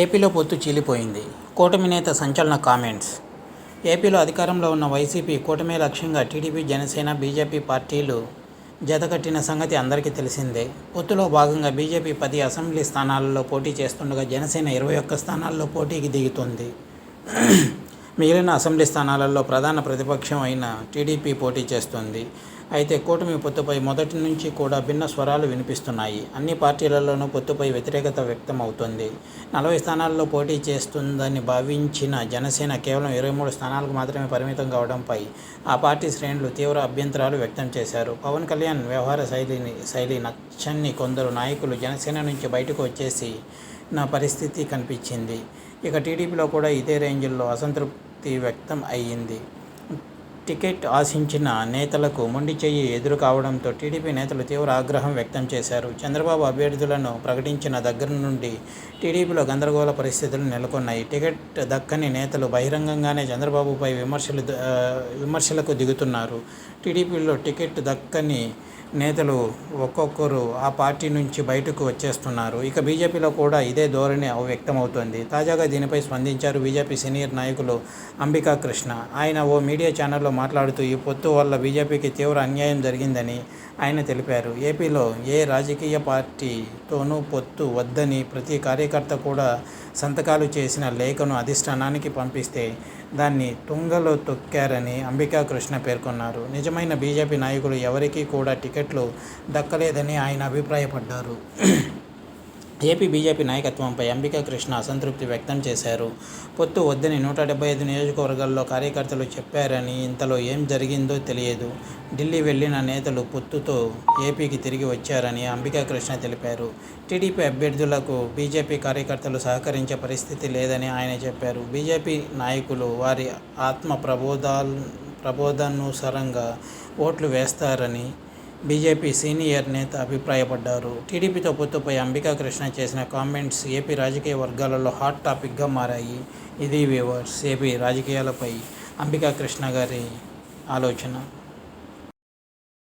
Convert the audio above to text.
ఏపీలో పొత్తు చీలిపోయింది. కూటమి నేత సంచలన కామెంట్స్. ఏపీలో అధికారంలో ఉన్న వైసీపీ కూటమి లక్ష్యంగా టీడీపీ జనసేన బీజేపీ పార్టీలు జతకట్టిన సంగతి అందరికీ తెలిసిందే. పొత్తులో భాగంగా బీజేపీ పది అసెంబ్లీ స్థానాలలో పోటీ చేస్తుండగా జనసేన ఇరవై ఒక్క స్థానాల్లో పోటీకి దిగుతుంది. మిగిలిన అసెంబ్లీ స్థానాలలో ప్రధాన ప్రతిపక్షం అయిన టీడీపీ పోటీ చేస్తుంది. అయితే కూటమి పొత్తుపై మొదటి నుంచి కూడా భిన్న స్వరాలు వినిపిస్తున్నాయి. అన్ని పార్టీలలోనూ పొత్తుపై వ్యతిరేకత వ్యక్తం అవుతుంది నలభై స్థానాల్లో పోటీ చేస్తుందని భావించిన జనసేన కేవలం ఇరవై మూడు స్థానాలకు మాత్రమే పరిమితం కావడంపై ఆ పార్టీ శ్రేణులు తీవ్ర అభ్యంతరాలు వ్యక్తం చేశారు. పవన్ కళ్యాణ్ వ్యవహార శైలిని శైలి నచ్చని కొందరు నాయకులు జనసేన నుంచి బయటకు వచ్చేసి నా పరిస్థితి కనిపించింది. ఇక టీడీపీలో కూడా ఇదే రేంజ్లో అసంతృప్తి వ్యక్తం అయ్యింది. టికెట్ ఆశించిన నేతలకు మొండి చెయ్యి ఎదురు కావడంతో టీడీపీ నేతలు తీవ్ర ఆగ్రహం వ్యక్తం చేశారు. చంద్రబాబు అభ్యర్థులను ప్రకటించిన దగ్గర నుండి టీడీపీలో గందరగోళ పరిస్థితులు నెలకొన్నాయి. టికెట్ దక్కని నేతలు బహిరంగంగానే చంద్రబాబుపై విమర్శలు విమర్శలకు దిగుతున్నారు. టీడీపీలో టికెట్ దక్కని నేతలు ఒక్కొక్కరు ఆ పార్టీ నుంచి బయటకు వచ్చేస్తున్నారు. ఇక బీజేపీలో కూడా ఇదే ధోరణి వ్యక్తమవుతోంది. తాజాగా దీనిపై స్పందించారు బీజేపీ సీనియర్ నాయకులు అంబికా కృష్ణ. ఆయన ఓ మీడియా ఛానల్లో మాట్లాడుతూ ఈ పొత్తు వల్ల బీజేపీకి తీవ్ర అన్యాయం జరిగిందని ఆయన తెలిపారు. ఏపీలో ఏ రాజకీయ పార్టీతోనూ పొత్తు వద్దని ప్రతి కార్యకర్త కూడా సంతకాలు చేసిన లేఖను అధిష్టానానికి పంపిస్తే దాన్ని తుంగలో తొక్కారని అంబికా కృష్ణ పేర్కొన్నారు. నిజమైన బీజేపీ నాయకులు ఎవరికీ కూడా టికెట్లు దక్కలేదని ఆయన అభిప్రాయపడ్డారు. ఏపీ బీజేపీ నాయకత్వంపై అంబికా కృష్ణ అసంతృప్తి వ్యక్తం చేశారు. పొత్తు వద్దని నూట డెబ్బై ఐదు నియోజకవర్గాల్లో కార్యకర్తలు చెప్పారని ఇంతలో ఏం జరిగిందో తెలియదు. ఢిల్లీ వెళ్ళిన నేతలు పొత్తుతో ఏపీకి తిరిగి వచ్చారని అంబికా కృష్ణ తెలిపారు. టీడీపీ అభ్యర్థులకు బీజేపీ కార్యకర్తలు సహకరించే పరిస్థితి లేదని ఆయన చెప్పారు. బీజేపీ నాయకులు వారి ఆత్మ ప్రబోధాల్ ప్రబోధానుసారంగా ఓట్లు వేస్తారని బీజేపీ సీనియర్ నేత అభిప్రాయపడ్డారు. టీడీపీతో పొత్తుపై అంబికా కృష్ణ చేసిన కామెంట్స్ ఏపీ రాజకీయ వర్గాలలో హాట్ టాపిక్గా మారాయి. ఇది వ్యూవర్స్ ఏపీ రాజకీయాలపై అంబికా కృష్ణ గారి ఆలోచన.